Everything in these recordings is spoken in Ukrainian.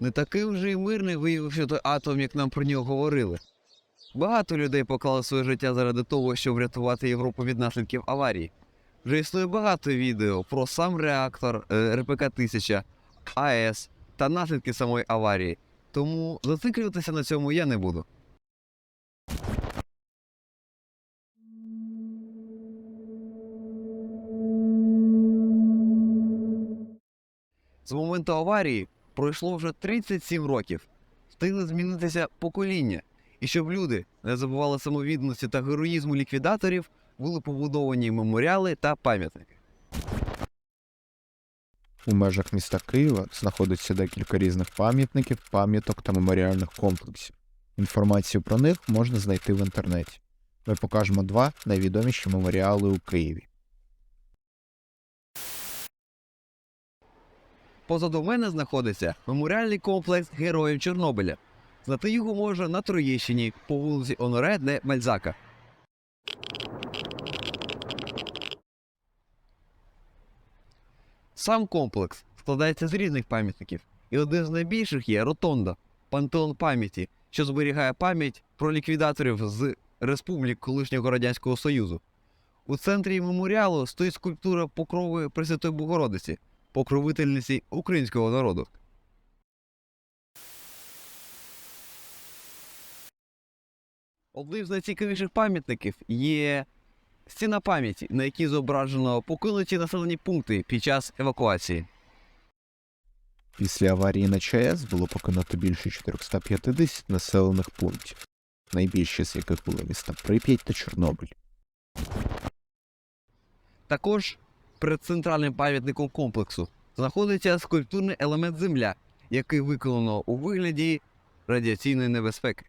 не такий вже й мирний виявився той атом, як нам про нього говорили. Багато людей поклали своє життя заради того, щоб врятувати Європу від наслідків аварії. Вже існує багато відео про сам реактор е, РПК-1000, АЕС та наслідки самої аварії. Тому зациклюватися на цьому я не буду. З моменту аварії пройшло вже 37 років. Встигли змінитися покоління. І щоб люди не забували самовідданості та героїзму ліквідаторів, були побудовані меморіали та пам'ятники. У межах міста Києва знаходиться декілька різних пам'ятників, пам'яток та меморіальних комплексів. Інформацію про них можна знайти в інтернеті. Ми покажемо два найвідоміші меморіали у Києві. Позаду мене знаходиться меморіальний комплекс Героїв Чорнобиля. Знайти його можна на Троєщині по вулиці Оноре де Мальзака. Сам комплекс складається з різних пам'ятників, і один з найбільших є Ротонда пантеон пам'яті, що зберігає пам'ять про ліквідаторів з республік колишнього Радянського Союзу. У центрі меморіалу стоїть скульптура покрови Пресвятої Богородиці, покровительниці українського народу. Одним з найцікавіших пам'ятників є стіна пам'яті, на якій зображено покинуті населені пункти під час евакуації. Після аварії на ЧАЕС було покинуто більше 450 населених пунктів, найбільші з яких були міста Прип'ять та Чорнобиль. Також перед центральним пам'ятником комплексу знаходиться скульптурний елемент земля, який виконано у вигляді радіаційної небезпеки.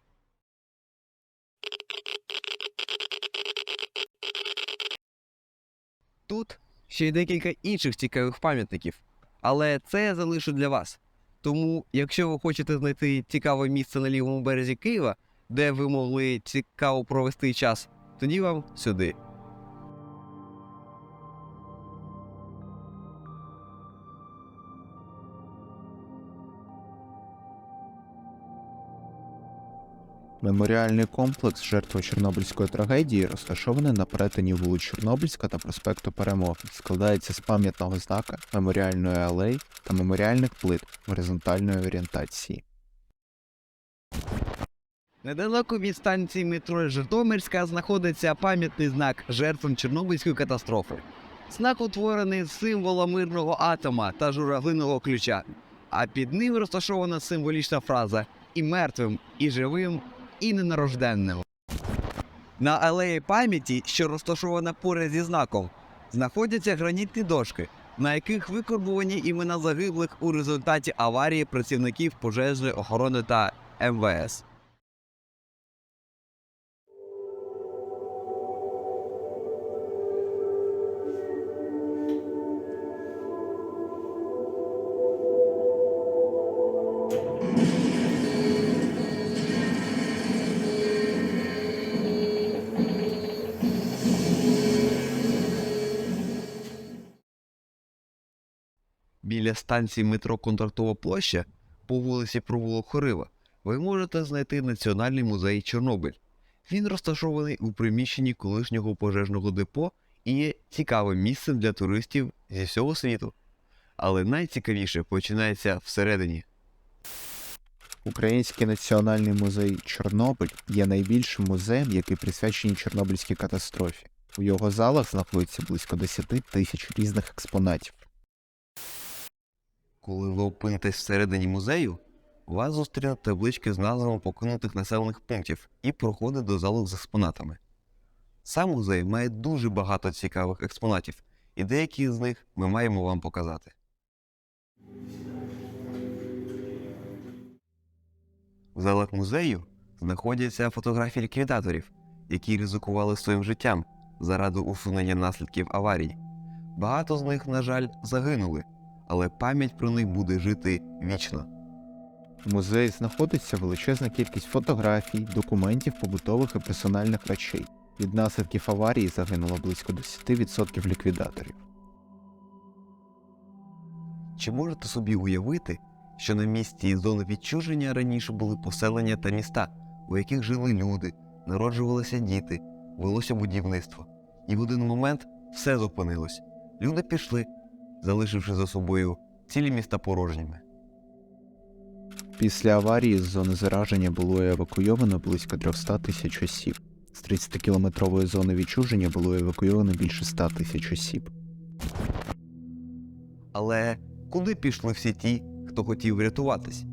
Тут ще й декілька інших цікавих пам'ятників, але це я залишу для вас. Тому, якщо ви хочете знайти цікаве місце на лівому березі Києва, де ви могли цікаво провести час, тоді вам сюди. Меморіальний комплекс жертви Чорнобильської трагедії розташований на перетині вулиць Чорнобильська та проспекту Перемоги. Складається з пам'ятного знака, меморіальної алеї та меморіальних плит горизонтальної орієнтації. Недалеко від станції метро Житомирська знаходиться пам'ятний знак жертвам Чорнобильської катастрофи. Знак утворений з символа мирного атома та журавлиного ключа, а під ним розташована символічна фраза і мертвим, і живим, і ненарожденним. На алеї пам'яті, що розташована поряд зі знаком, знаходяться гранітні дошки, на яких викорбувані імена загиблих у результаті аварії працівників пожежної охорони та МВС. Біля станції метро Контрактова площа по вулиці Провулок Хорива ви можете знайти Національний музей Чорнобиль. Він розташований у приміщенні колишнього пожежного депо і є цікавим місцем для туристів зі всього світу. Але найцікавіше починається всередині. Український національний музей Чорнобиль є найбільшим музеєм, який присвячений Чорнобильській катастрофі. У його залах знаходиться близько 10 тисяч різних експонатів. Коли ви опинитесь всередині музею, вас зустріне таблички з назвами покинутих населених пунктів і проходить до залу з експонатами. Сам музей має дуже багато цікавих експонатів, і деякі з них ми маємо вам показати. В залах музею знаходяться фотографії ліквідаторів, які ризикували своїм життям заради усунення наслідків аварії. Багато з них, на жаль, загинули, але пам'ять про них буде жити вічно. В музеї знаходиться величезна кількість фотографій, документів, побутових і персональних речей. Від наслідків аварії загинуло близько 10% ліквідаторів. Чи можете собі уявити, що на місці зони відчуження раніше були поселення та міста, у яких жили люди, народжувалися діти, велося будівництво. І в один момент все зупинилось. Люди пішли, залишивши за собою цілі міста порожніми. Після аварії з зони зараження було евакуйовано близько 300 тисяч осіб. З 30-кілометрової зони відчуження було евакуйовано більше 100 тисяч осіб. Але куди пішли всі ті, хто хотів врятуватись?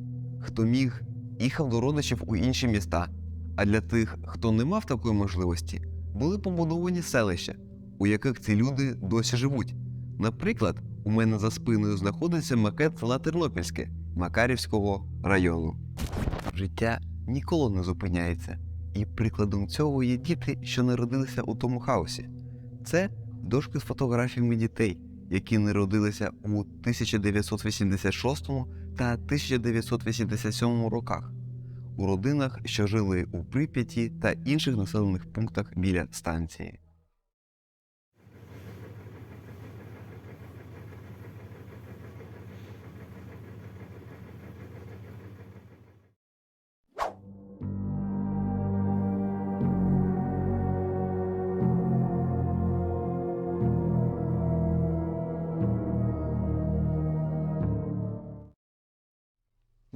Хто міг, їхав до родичів у інші міста. А для тих, хто не мав такої можливості, були побудовані селища, у яких ці люди досі живуть. Наприклад, у мене за спиною знаходиться макет села Тернопільське Макарівського району. Життя ніколи не зупиняється, і прикладом цього є діти, що народилися у тому хаосі. Це дошки з фотографіями дітей, які народилися у 1986 та 1987 роках у родинах, що жили у Прип'яті та інших населених пунктах біля станції.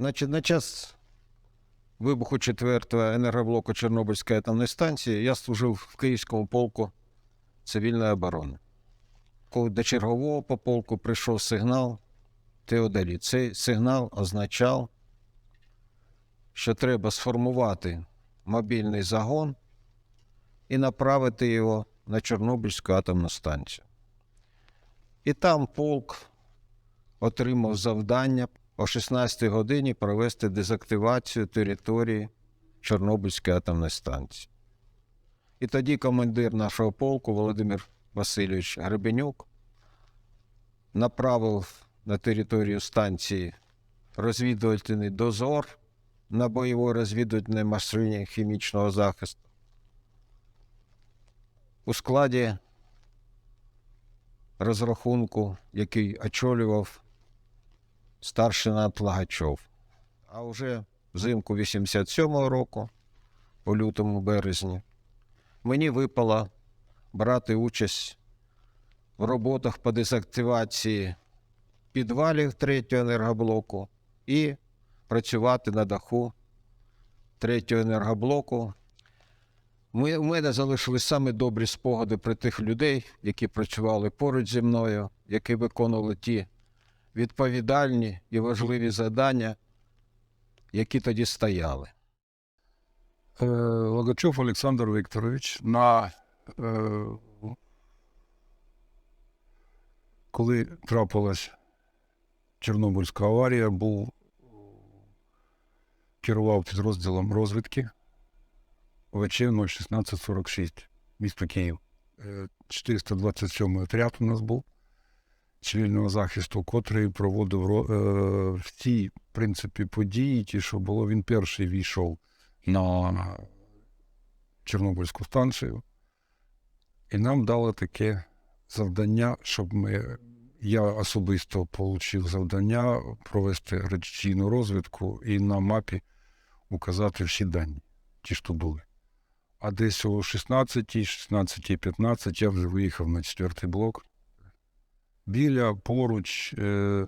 Значить, на час вибуху четвертого енергоблоку Чорнобильської атомної станції я служив в Київському полку цивільної оборони. Коли до чергового по полку прийшов сигнал Теодорі, цей сигнал означав, що треба сформувати мобільний загон і направити його на Чорнобильську атомну станцію. І там полк отримав завдання о 16 годині провести дезактивацію території Чорнобильської атомної станції. І тоді командир нашого полку Володимир Васильович Гребенюк направив на територію станції розвідувальний дозор на бойовій розвідувальній машині хімічного захисту. У складі розрахунку, який очолював старший лейтенант Лагачов. А вже взимку 87-го року, у лютому березні, мені випало брати участь в роботах по дезактивації підвалів третього енергоблоку і працювати на даху третього енергоблоку. Ми, у мене залишились саме добрі спогади про тих людей, які працювали поруч зі мною, які виконували ті відповідальні і важливі завдання, які тоді стояли. Е, Логачов Олександр Вікторович на е, коли трапилась Чорнобильська аварія, був керував підрозділом розвідки ВЧ 01646 місто Київ. Е, 427 отряд у нас був цивільного захисту, котрий проводив ро- е, в принципі події, ті, що було, він перший війшов на Чорнобильську станцію, і нам дали таке завдання, щоб ми. Я особисто отримав завдання провести радіаційну розвідку і на мапі указати всі дані, ті, що були. А десь о 16, 16, 15 я вже виїхав на четвертий блок. Біля поруч е,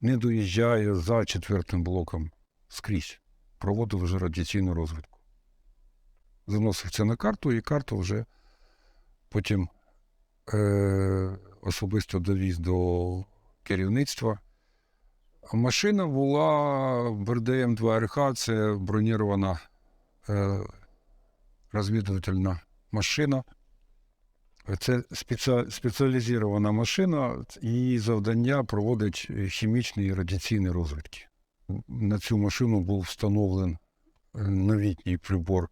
не доїжджає за четвертим блоком скрізь проводив вже радіаційну розвідку. Заносив це на карту, і карту вже потім е, особисто довіз до керівництва. Машина була БРДМ 2 РХ, це бронірована е, розвідувальна машина. Це спеціалізована машина, її завдання проводить е, хімічні і радіаційні розвідки на цю машину був встановлений е, новітній прибор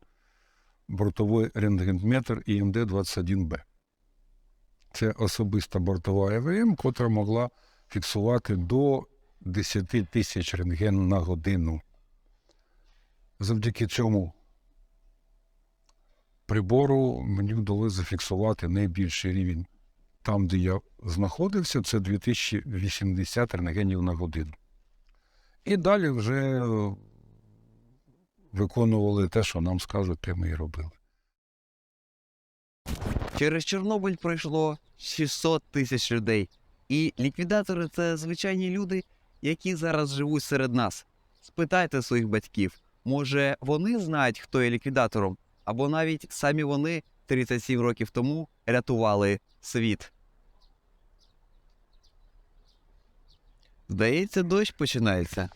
бортовий рентгенметр ІМД-21Б. Це особиста бортова ЕВМ, котра могла фіксувати до 10 тисяч рентген на годину. Завдяки цьому прибору мені вдалося зафіксувати найбільший рівень. Там, де я знаходився, це 2080 рентгенів на годину. І далі вже е, виконували те, що нам скажуть, те ми і робили. Через Чорнобиль пройшло 600 тисяч людей. І ліквідатори це звичайні люди, які зараз живуть серед нас. Спитайте своїх батьків, може вони знають, хто є ліквідатором, або навіть самі вони 37 років тому рятували світ. Здається, дощ починається.